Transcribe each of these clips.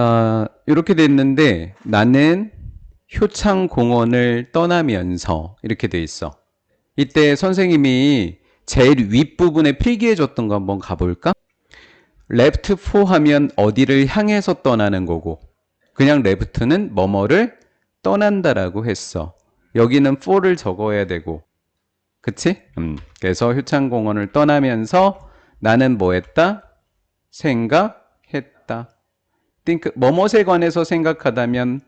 아, 이렇게 됐는데 나는 효창 공원을 떠나면서 이렇게 돼 있어. 이때 선생님이 제일 윗부분에 필기해 줬던 거 한번 가볼까? 레프트 4 하면 어디를 향해서 떠나는 거고 그냥 레프트는 뭐뭐를 떠난다라고 했어. 여기는 4를 적어야 되고 그치? 음. 그래서 효창공원을 떠나면서 나는 뭐 했다? 생각했다. Think 뭐뭐에 관해서 생각하다면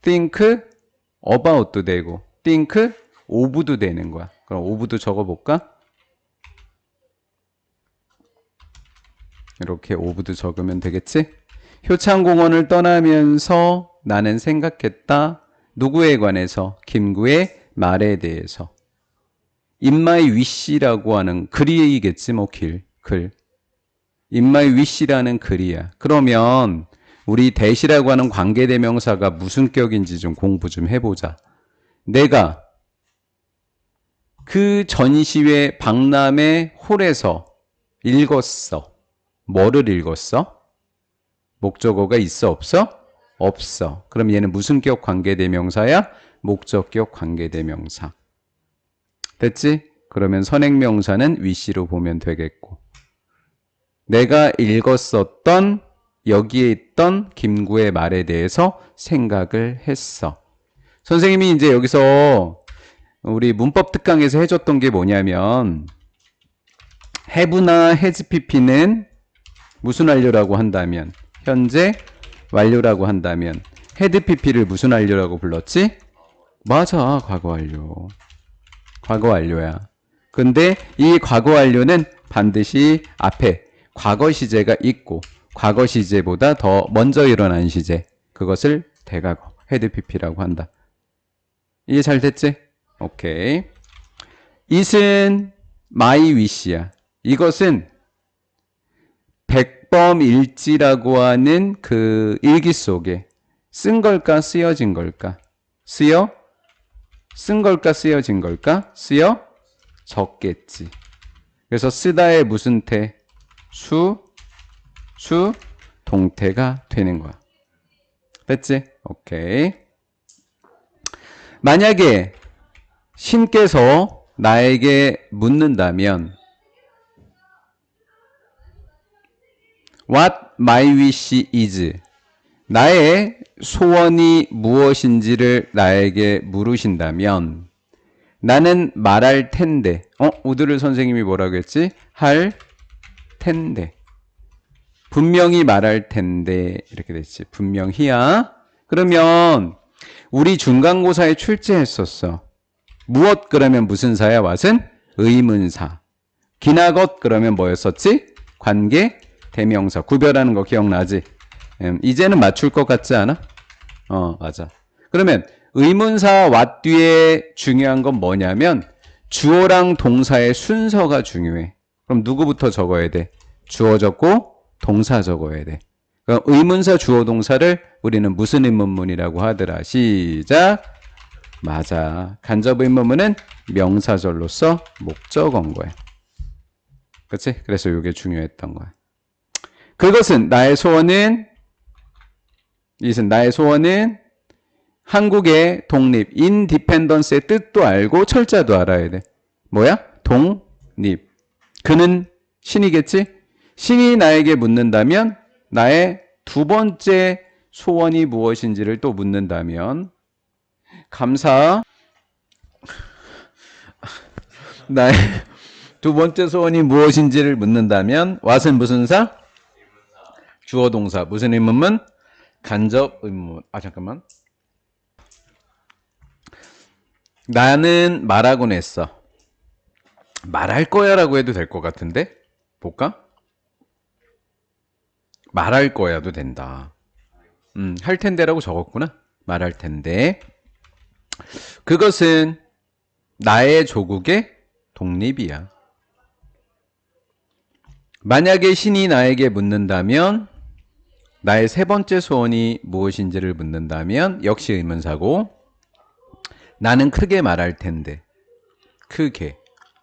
think about도 되고 think of도 되는 거야. 그럼 of도 적어볼까? 이렇게 of도 적으면 되겠지? 효창공원을 떠나면서 나는 생각했다. 누구에 관해서? 김구의 말에 대해서. 인마이 위시라고 하는 글이겠지 뭐 길, 글. 인마이 위시라는 글이야. 그러면 우리 대시라고 하는 관계대명사가 무슨 격인지 좀 공부 좀 해보자. 내가 그 전시회 박람회 홀에서 읽었어. 뭐를 읽었어? 목적어가 있어 없어? 없어. 그럼 얘는 무슨 격 관계대명사야? 목적격 관계대명사. 됐지? 그러면 선행명사는 위시로 보면 되겠고. 내가 읽었었던 여기에 있던 김구의 말에 대해서 생각을 했어. 선생님이 이제 여기서 우리 문법 특강에서 해줬던 게 뭐냐면 has pp는 무슨 완료라고 한다면 현재 완료라고 한다면 pp를 무슨 완료라고 불렀지? 맞아 과거 완료. 과거 완료야. 근데 이 과거 완료는 반드시 앞에 과거 시제가 있고 과거 시제보다 더 먼저 일어난 시제 그것을 대과거 헤드 PP라고 한다. 이해 잘 됐지? 오케이. it은 my wish야. 이것은 백범일지라고 하는 그 일기 속에 쓴 걸까 쓰여진 걸까? 쓰여? 쓴 걸까 쓰여진 걸까? 쓰여? 적겠지. 그래서 쓰다의 무슨 태? 수, 수, 동태가 되는 거야. 됐지? 오케이. 만약에 신께서 나에게 묻는다면 What my wish is 나의 소원이 무엇인지를 나에게 물으신다면 나는 말할 텐데 어? 우드를 선생님이 뭐라고 했지? 할 텐데 분명히 말할 텐데 이렇게 됐지. 분명히야. 그러면 우리 중간고사에 출제했었어. 무엇 그러면 무슨 사야? 왓은? 의문사. 기나것 그러면 뭐였었지? 관계 대명사. 구별하는 거 기억나지? 음, 이제는 맞출 것 같지 않아? 어 맞아. 그러면 의문사 왓 뒤에 중요한 건 뭐냐면 주어랑 동사의 순서가 중요해. 그럼 누구부터 적어야 돼? 주어 적고 동사 적어야 돼. 그럼 의문사 주어 동사를 우리는 무슨 의문문이라고 하더라. 시작. 맞아. 간접 의문문은 명사절로서 목적어인 거야. 그렇지? 그래서 이게 중요했던 거야. 그것은 나의 소원은 이것은 나의 소원은 한국의 독립, 인디펜던스의 뜻도 알고 철자도 알아야 돼. 뭐야? 독립. 그는 신이겠지? 신이 나에게 묻는다면 나의 두 번째 소원이 무엇인지를 또 묻는다면 감사 나의 두 번째 소원이 무엇인지를 묻는다면 왓은 무슨 사? 주어 동사 무슨 의문문? 간접 의문문 아 잠깐만 나는 말하곤 했어 말할 거야라고 해도 될 것 같은데 볼까? 말할 거야도 된다. 음, 할 텐데라고 적었구나. 말할 텐데. 그것은 나의 조국의 독립이야. 만약에 신이 나에게 묻는다면, 나의 세 번째 소원이 무엇인지를 묻는다면, 역시 의문사고, 나는 크게 말할 텐데. 크게.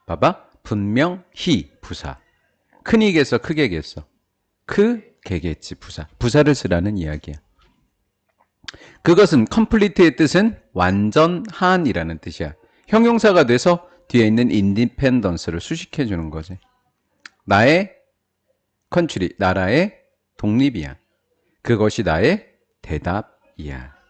봐봐. 분명히 부사. 큰 이겠어, 크게겠어. 크, 개개치 부사. 부사를 쓰라는 이야기야. 그것은 complete의 뜻은 완전한이라는 뜻이야. 형용사가 돼서 뒤에 있는 independence를 수식해 주는 거지. 나의 컨트리, 나라의 독립이야. 그것이 나의 대답이야.